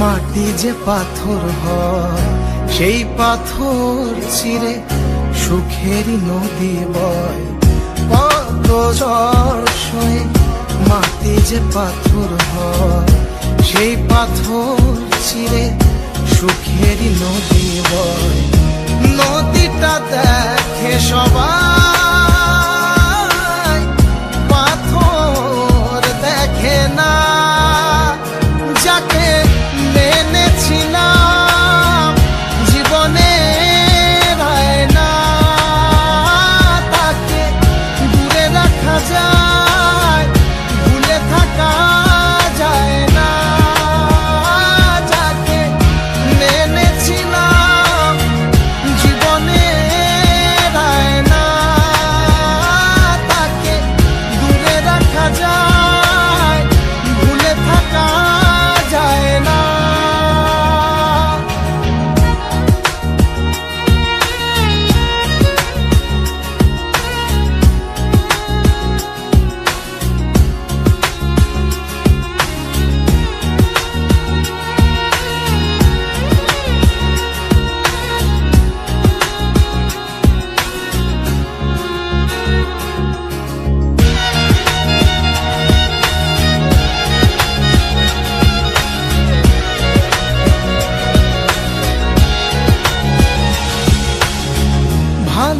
মাটি যে পাথর হয়, সেই পাথর চিরে সুখেরই নদী বয়। কত সয়ে মাটি যে পাথর হয়, সেই পাথর চিরে সুখেরই নদী বয়। নদীটা দেখে সবাই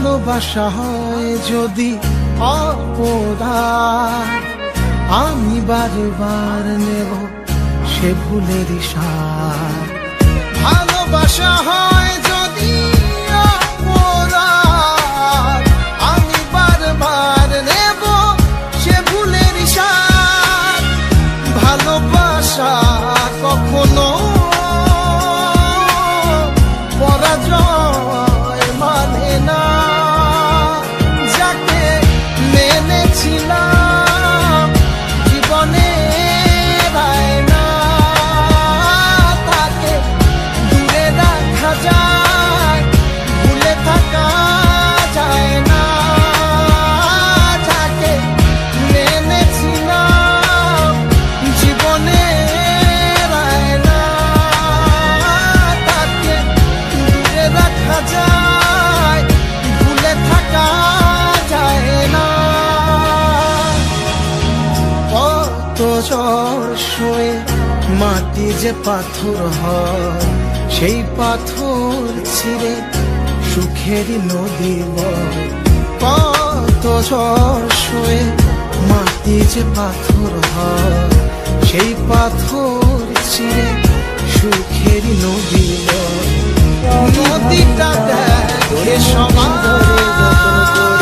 ভালোবাসা হয় যদি অপদা আমি বারবার নেব সে ভুলের সার। ভালোবাসা হয় ঝড় শুয়ে মাটি যে পাথর হয়, সেই পাথর ছিঁড়ে সুখের নদী কত ঝড় শুয়ে মাটি যে পাথর হয়, সেই পাথর ছিঁড়ে সুখের নদী নদীটা দেখে সমাধান